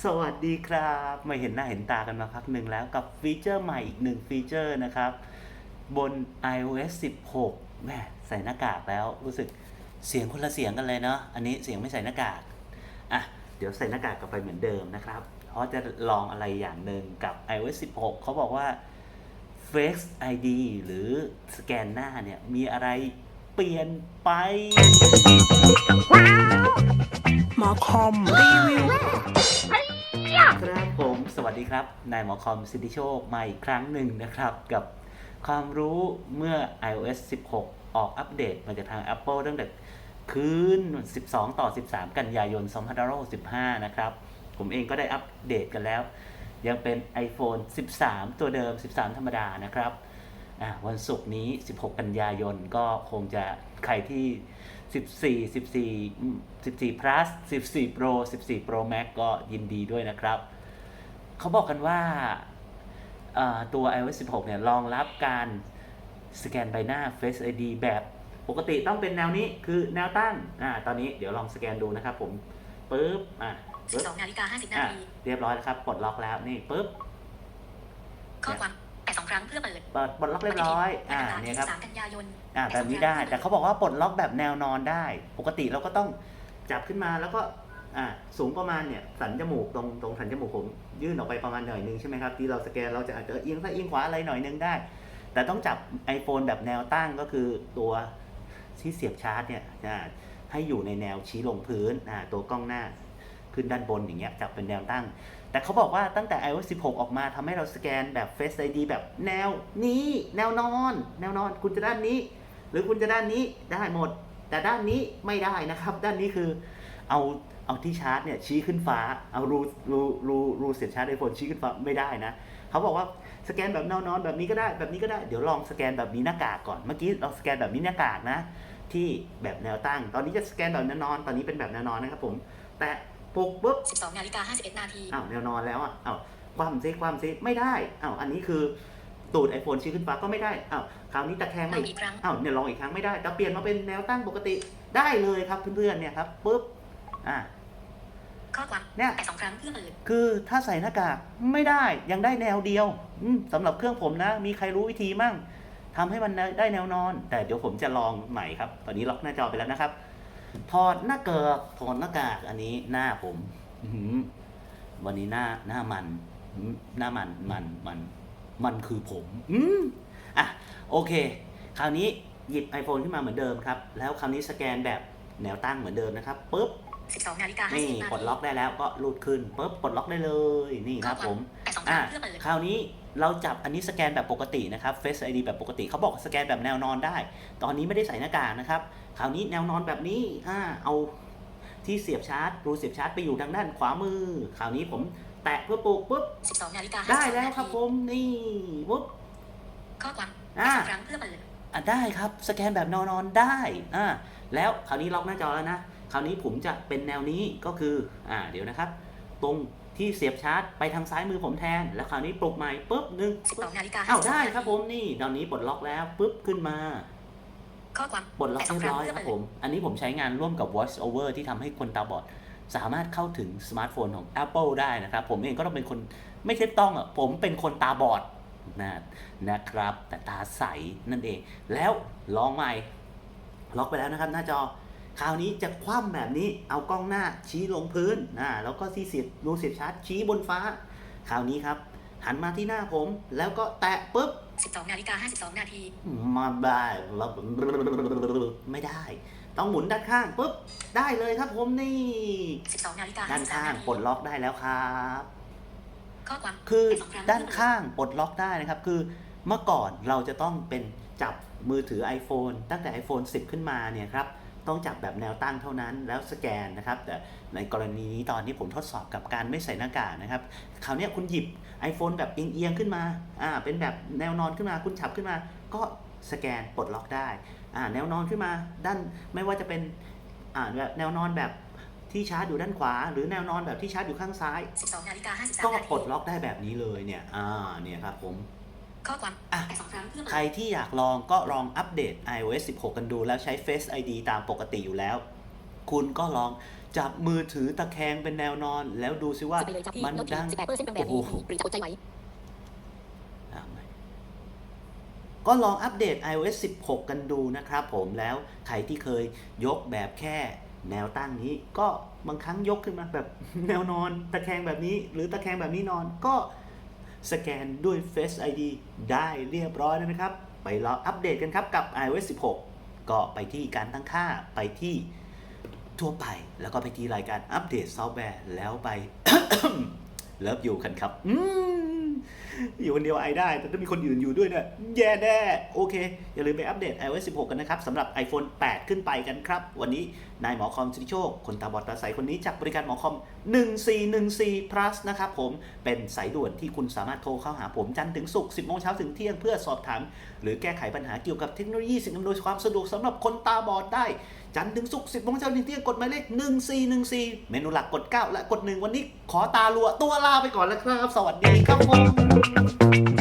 สวัสดีครับไม่เห็นหน้าเห็นตากันมาพักหนึ่งแล้วกับฟีเจอร์ใหม่อีกหนึ่งฟีเจอร์นะครับ บน iOS 16แหมใส่หน้ากากแล้วรู้สึกเสียงคนละเสียงกันเลยเนาะอันนี้เสียงไม่ใส่หน้ากากอะเดี๋ยวใส่หน้ากากกลับไปเหมือนเดิมนะครับ เพราะจะลองอะไรอย่างหนึ่งกับ iOS 16 เขาบอกว่า Face ID หรือสแกนหน้าเนี่ยมีอะไร เปลี่ยนไป หมอคอมรีวิว ครับผมสวัสดีครับนายหมอคอมสิทธิโชคมาอีกครั้งหนึ่งนะครับ กับความรู้เมื่อ iOS 16 ออกอัปเดตมาจากทาง Apple ตั้งแต่คืน 12 ต่อ 13 กันยายน 2565 นะครับ ผมเองก็ได้อัปเดตกันแล้ว ยังเป็น iPhone 13 ตัวเดิม 13 ธรรมดานะครับ วันศุกร์นี้ 16 กันยายนก็คงจะใครที่ 14 14อืม14 plus 14 pro 14 pro max ก็ยินดีด้วยนะครับ เขาบอกกันว่าเอ่อตัว iOS 16 เนี่ยรองรับการสแกนใบหน้า Face ID แบบปกติต้องเป็นแนวนี้คือแนวตั้งอ่าตอนนี้เดี๋ยวลองสแกนดูนะครับผมปึ๊บอะปึ๊บ12นาฬิกา50นาอะทีเรียบร้อยแล้วครับปลดล็อกแล้วนี่ปึ๊บข้อความแต่สอง ครั้งเพื่อเปิดเปิดปลดล็อกเรียบร้อยอ่าวันเนี่ยที่ครับ3กันยายนอ่าแบบนี้ได้ แต่เขาบอกว่าปลดล็อกแบบแนวนอนได้ ปกติเราก็ต้องจับขึ้นมาแล้วก็อ่าสูงประมาณเนี่ยสันจมูกตรงตรงสันจมูกผมยื่นออกไปประมาณหน่อยนึงใช่ไหมครับที่เราสแกนเราจะอาจจะเอียงซ้ายเอียงขวาอะไรหน่อยนึงได้ แต่ต้องจับ iPhone แบบแนวตั้งก็คือตัวที่เสียบชาร์จเนี่ยอ่าให้อยู่ในแนวชี้ลงพื้นอ่าตัวกล้องหน้า ขึ้นด้านบนอย่างเงี้ยจับเป็นแนวตั้ง แต่เขาบอกว่าตั้งแต่ iOS 16 ออกมาทำให้เราสแกนแบบ Face ID แบบแนวนี้ แนวนอน แนวนอน คุณจะด้านนี้ หรือคุณจะด้านนี้ได้หมด แต่ด้านนี้ไม่ได้นะครับ ด้านนี้คือเอาเอาที่ชาร์จเนี่ยชี้ขึ้นฟ้า เอารูรูรูรูเสียบชาร์จไอโฟนชี้ขึ้นฟ้าไม่ได้นะ เขาบอกว่าสแกนแบบแนวนอนแบบนี้ก็ได้แบบนี้ก็ได้ เดี๋ยวลองสแกนแบบนี้หน้ากากก่อน เมื่อกี้เราสแกนแบบนี้หน้ากากนะ ที่แบบแนวตั้ง ตอนนี้จะสแกนแบบแนวนอน ตอนนี้เป็นแบบแนวนอนนะครับผม แต่ ปุกปุ๊บ12นาฬิกา51นาทีอ้าวแนวนอนแล้วอะอ้าวความซิความซิไม่ได้อ้าวอันนี้คือตูด iPhone ชี้ขึ้นฟ้าก็ไม่ได้อ้าวคราวนี้ตะแคงลไม่องอีกครั้งอ้าวเนี่ยลองอีกครั้งไม่ได้แต่เปลี่ยนมาเป็นแนวตั้งปกติได้เลยครับเพื่อนๆเนี่ยครับปุ๊บอ่าข้อความเนี่ยแต่สองครั้งเพื่อเปิดคือถ้าใส่หน้ากากไม่ได้ยังได้แนวเดียวอืมสำหรับเครื่องผมนะ มีใครรู้วิธีมั่งทำให้มันได้แนวนอน แต่เดี๋ยวผมจะลองใหม่ครับ ตอนนี้ล็อกหน้าจอไปแล้วนะครับ ถอดหน้ากากถอดหน้ากากอันนี้หน้าผมวันนี้หน้าหน้ามันหน้ามันมันมัน มันคือผม อืมอะโอเค คราวนี้หยิบ iPhone ขึ้นมาเหมือนเดิมครับ แล้วคราวนี้สแกนแบบแนวตั้งเหมือนเดิมนะครับปุ๊บ 12นาฬิกานี่50นาปลดทีล็อกได้แล้วก็รูดขึ้นปุ๊บปลดล็อกได้เลยนี่ครับผม แต่สองคอะรั้งเพื่อเปิดคราวนี้เราจับอันนี้สแกนแบบปกตินะครับ Face ID แบบปกติเขาบอกสแกนแบบแนวนอนได้ ตอนนี้ไม่ได้ใส่หน้ากากนะครับ คราวนี้แนวนอนแบบนี้อ่าเอาที่เสียบชาร์จรูเสียบชาร์จไปอยู่ทางด้านขวามือ คราวนี้ผมแตะเพื่อปลูกปุ๊บ12นาฬิกาได้แล้วครับผมนี่ปุ๊บข้อความอ่าแต่สองครั้งเพื่อเปิดอะได้ครับ สแกนแบบแนวนอนได้อ่าแล้วคราวนี้ล็อกหน้าจอแล้วนะ คราวนี้ผมจะเป็นแนวนี้ก็คืออ่าเดี๋ยวนะครับ ตรงที่เสียบชาร์จไปทางซ้ายมือผมแทน แล้วคราวนี้ปลุกใหม่ปุ๊บหนึ่ง12นาฬิกาอ้าว52ได้นาทีครับผมนี่ตอนนี้ปลดล็อกแล้วปุ๊บขึ้นมาข้อความปลดล็อกแต่สอเรีงยบครั้งร้อยเพื่อครับเปิผดมอันนี้ผมใช้งานร่วมกับ Voice Over ที่ทำให้คนตาบอด สามารถเข้าถึงสมาร์ทโฟนของ Apple ได้นะครับ ผมเองก็ต้องเป็นคนไม่ใช่ต้องอะผมเป็นคนตาบอดนะนะครับ แต่ตาใสนั่นเอง แล้วลองใหม่ ล็อกไปแล้วนะครับ หน้าจอ คราวนี้จะคว่ำแบบนี้เอากล้องหน้าชี้ลงพื้นนะแล้วก็ที่เสียบรูเสียบชาร์จชี้บนฟ้า คราวนี้ครับ หันมาที่หน้าผม แล้วก็แตะปุ๊บ 12นาฬิกา52 นาที มาได้แล้วไม่ได้ ต้องหมุนด้านข้างปุ๊บ ได้เลยครับผมนี่ 12นาฬิกาด้านข้าง53นาทีปลดล็อกได้แล้วครับข้อความคือแต่สองครั้งด้านข้างปลดล็อกได้นะครับ คือเมื่อก่อนเราจะต้องเป็นจับมือถือ iPhone ตั้งแต่ iPhone 10 ขึ้นมาเนี่ยครับ ต้องจับแบบแนวตั้งเท่านั้นแล้วสแกนนะครับ แต่ในกรณีนี้ตอนที่ผมทดสอบกับการไม่ใส่หน้ากากนะครับคราวเนี้ยคุณหยิบ iPhone แบบเอียงๆขึ้นมาอ่าเป็นแบบแนวนอนขึ้นมาคุณฉับขึ้นมา ก็สแกนปลดล็อกได้อ่าแนวนอนขึ้นมาด้านไม่ว่าจะเป็นอ่าแบบแนวนอนแบบที่ชาร์จอยู่ด้านขวา หรือแนวนอนแบบที่ชาร์จอยู่ข้างซ้าย12นาฬิกา53ก็นาปลทีดล็อกได้แบบนี้เลยเนี่ยอ่าเนี่ยครับผม ข้อความอะแต่สองครั้งเพื่อเปิใครดที่อยากลองก็ลองอัปเดต iOS 16 กันดู แล้วใช้ Face ID ตามปกติอยู่แล้ว คุณก็ลองจับมือถือตะแคงเป็นแนวนอน แล้วดูซิว่าไปเลยจ้ะพี่มันโน้ตดังสิบแปดเปอร์เซ็นต์แบบโอ้นี้โหหรือจะอดใจไหมอะไม่ก็ลองอัปเดต iOS 16 กันดูนะครับผมแล้วใครที่เคยยกแบบแค่แนวตั้งนี้ ก็บางครั้งยกขึ้นมาแบบแนวนอน ตะแคงแบบนี้ หรือตะแคงแบบนี้นอนก็ สแกนด้วย Face ID ได้เรียบร้อยแล้วนะครับ ไปรออัปเดตกันครับกับ iOS 16 ก็ไปที่การตั้งค่าไปที่ทั่วไป แล้วก็ไปที่รายการอัปเดตซอฟต์แวร์แล้วไปเลิฟอยู่กันครับ อืมอยู่คนเดียวไอได้ แต่ถ้ามีคนอื่นอยู่ด้วยเนี่ยแย่แน่โอเค อย่าลืมไปอัปเดต iOS 16 กันนะครับสำหรับ iPhone 8 ขึ้นไปกันครับ วันนี้นายหมอคอมสิริโชค คนตาบอดตาใสคนนี้จากบริการหมอคอม 1414 plus นะครับผมเป็นสายด่วนที่คุณสามารถโทรเข้าหาผมจันทร์ถึงศุกร์10โมงเช้าถึงเที่ยงเพื่อสอบถาม หรือแก้ไขปัญหาเกี่ยวกับเทคโนโลยีสิ่งอำนวยความสะดวกสำหรับคนตาบอดได้จันทร์ถึงศุกร์10โมงเช้าถึงเที่ยงกดหมายเลข 1414 เมนูหลักกด 9 และกด 1 วันนี้ขอตาลัวตัวลาไปก่อนแล้วครับ สวัสดีครับผม Thank you.